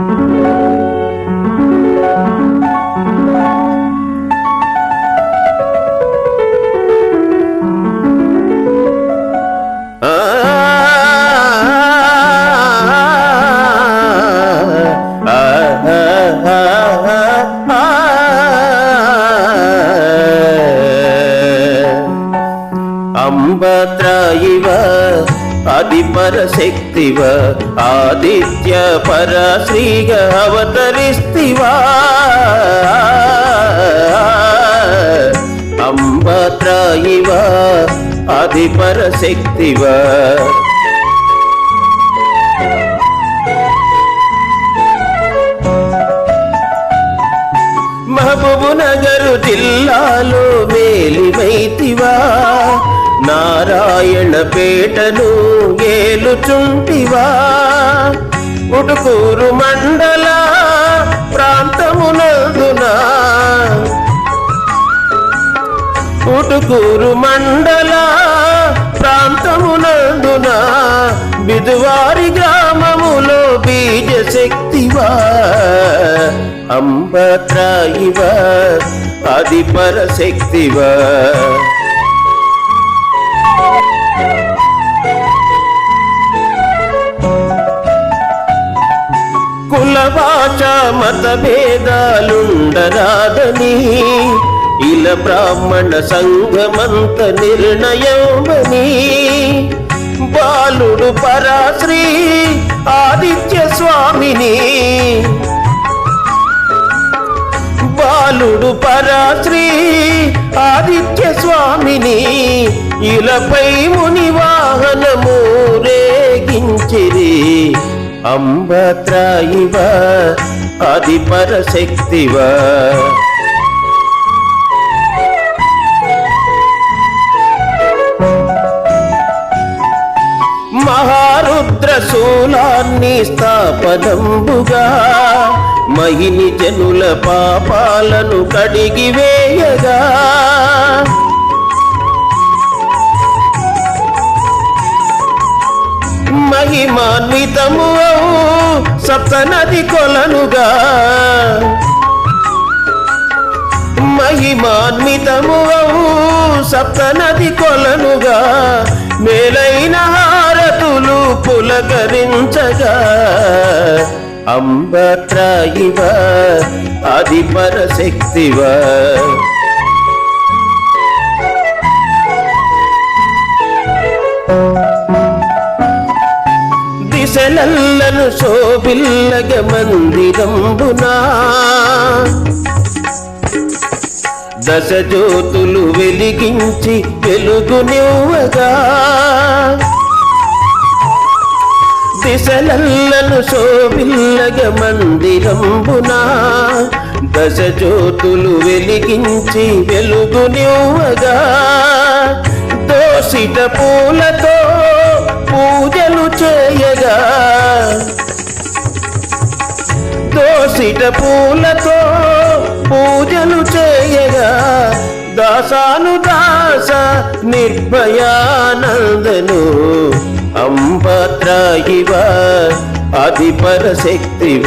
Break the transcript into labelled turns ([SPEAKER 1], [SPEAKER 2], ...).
[SPEAKER 1] ఆ, ఆ, ఆ, ఆదిత్య పర శ్రీగ అవతరిస్తివా. అంబత్రాయివ ఆది పరశక్తివ మహబూబు నగరు జిల్లాలో మేలిమైతివా. నారాయణపేటను ఏలుచుంటివా? ఉడుకూరు మండల ప్రాంతమునందునా. ఉటుకూరు మండల ప్రాంతమునందున బిదువారి గ్రామములో బీజ శక్తివా అంబత్రాయివ ఆది పరశక్తివా కులవాచ మత భేదాలుండరాదని. ఇల బ్రాహ్మణ సంఘమంత నిర్ణయమని. బాలుడు పరాశ్రీ ఆదిత్య స్వామిని. బాలుడు పరాశ్రీ ఆదిత్య స్వామిని. ఇలపై ముని వాహనము రేగించిరి. అంబత్రాయివ ఆది పరశక్తివా మహారుద్ర శూలాన్ని స్థాపనంబుగా మహిని జనుల పాపాలను కడిగివేయగా మహిమాన్వితము సప్తనది కొలనుగా. మహిమాన్వితము సప్తనది కొలనుగా. మేలైన హారతులు పులకరించగా. అంబత్రాయివ అది పరశక్తివా నెలల్లను శోభిల్లగ మందిరంబునా దశ జ్యోతులు వెలిగించి వెలుగునివ్వగా దిశలల్లను శోభిల్లగ మందిరంబునా దశ జ్యోతులు వెలిగించి వెలుగునివ్వగా దోషిత పూలతో పూజలు చేయగా దోసిట పూలతో పూజలు చేయగా దాసాను దాస నిర్భయానందను అంబత్రాయివ ఆది పరశక్తివ